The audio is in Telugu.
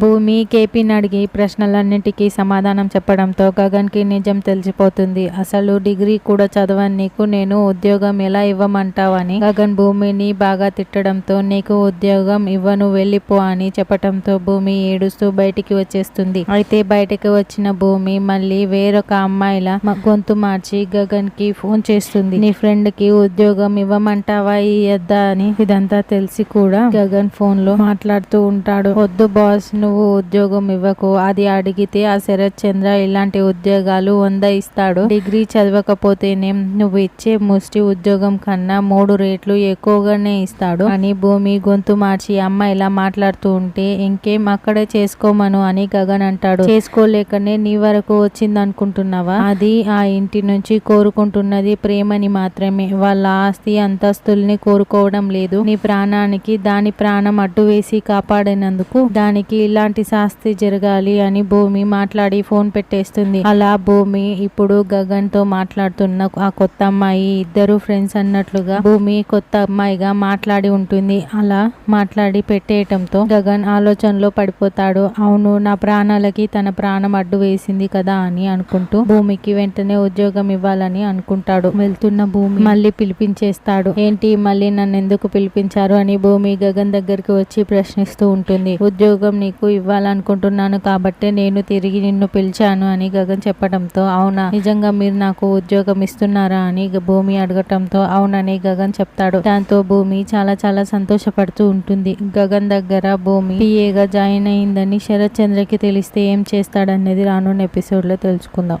భూమి కేపీని అడిగి ప్రశ్నలన్నింటికీ సమాధానం చెప్పడంతో గగన్కి నిజం తెలిసిపోతుంది. అసలు డిగ్రీ కూడా చదవని నీకు నేను ఉద్యోగం ఎలా ఇవ్వమంటావని గగన్ భూమిని బాగా తిట్టడంతో నీకు ఉద్యోగం ఇవ్వను వెళ్ళిపో అని చెప్పడంతో భూమి ఏడుస్తూ బయటికి వచ్చేస్తుంది. అయితే బయటికి వచ్చిన భూమి మళ్ళీ వేరొక అమ్మాయిల గొంతు మార్చి గగన్కి ఫోన్ చేస్తుంది. నీ ఫ్రెండ్కి ఉద్యోగం ఇవ్వమంటావా ఇద్దా అని ఇదంతా తెలిసి కూడా గగన్ ఫోన్లో మాట్లాడుతూ ఉంటాడు. వద్దు బాస్ నువ్వు ఉద్యోగం ఇవ్వకు అది అడిగితే ఆ శరత్ చంద్ర ఇలాంటి ఉద్యోగాలు వంద ఇస్తాడు. డిగ్రీ చదవకపోతేనే నువ్వు ఇచ్చే ముష్టి ఉద్యోగం కన్నా మూడు రేట్లు ఎక్కువగానే ఇస్తాడు. అని భూమి గొంతు మార్చి అమ్మ ఇలా మాట్లాడుతూ ఉంటే ఇంకేం అక్కడే చేసుకోమను అని గగన్ అంటాడు. చేసుకోలేకనే నీ వరకు వచ్చింది అనుకుంటున్నావా అది ఆ ఇంటి నుంచి కోరుకుంటున్నది ప్రేమని మాత్రమే. వాళ్ళ ఆస్తి అంతస్తుల్ని కోరుకోవడం లేదు. నీ ప్రాణానికి దాని ప్రాణం అడ్డు వేసి కాపాడినందుకు దానికి ఇలాంటి శాస్తి జరగాలి అని భూమి మాట్లాడి ఫోన్ పెట్టేస్తుంది. అలా భూమి ఇప్పుడు గగన్తో మాట్లాడుతున్న ఆ కొత్త అమ్మాయి ఇద్దరు ఫ్రెండ్స్ అన్నట్లుగా భూమి కొత్త అమ్మాయిగా మాట్లాడి ఉంటుంది. అలా మాట్లాడి పెట్టేయటంతో గగన్ ఆలోచనలో పడిపోతాడు. అవును నా ప్రాణాలకి తన ప్రాణం అడ్డు వేసింది కదా అని అనుకుంటూ భూమికి వెంటనే ఉద్యోగం ఇవ్వాలని అనుకుంటాడు. వెళ్తున్న భూమి మళ్ళీ పిలిపించేస్తాడు. ఏంటి మళ్ళీ నన్ను ఎందుకు పిలిపించారు? అని భూమి గగన్ దగ్గరికి వచ్చి ప్రశ్నిస్తూ ఉంటుంది. ఉద్యోగం నీకు ఇవ్వాలనుకుంటున్నాను కాబట్టే నేను తిరిగి నిన్ను పిలిచాను అని గగన్ చెప్పడంతో అవునా? నిజంగా మీరు నాకు ఉద్యోగం ఇస్తున్నారా అని భూమి అడగటంతో అవునని గగన్ చెప్తాడు. దాంతో భూమి చాలా చాలా సంతోషపడుతూ ఉంటుంది. గగన్ దగ్గర భూమి పిఏగా జాయిన్ అయిందని శరత్ చంద్రకి తెలిస్తే ఏం చేస్తాడనేది రానున్న ఎపిసోడ్లో తెలుసుకుందాం.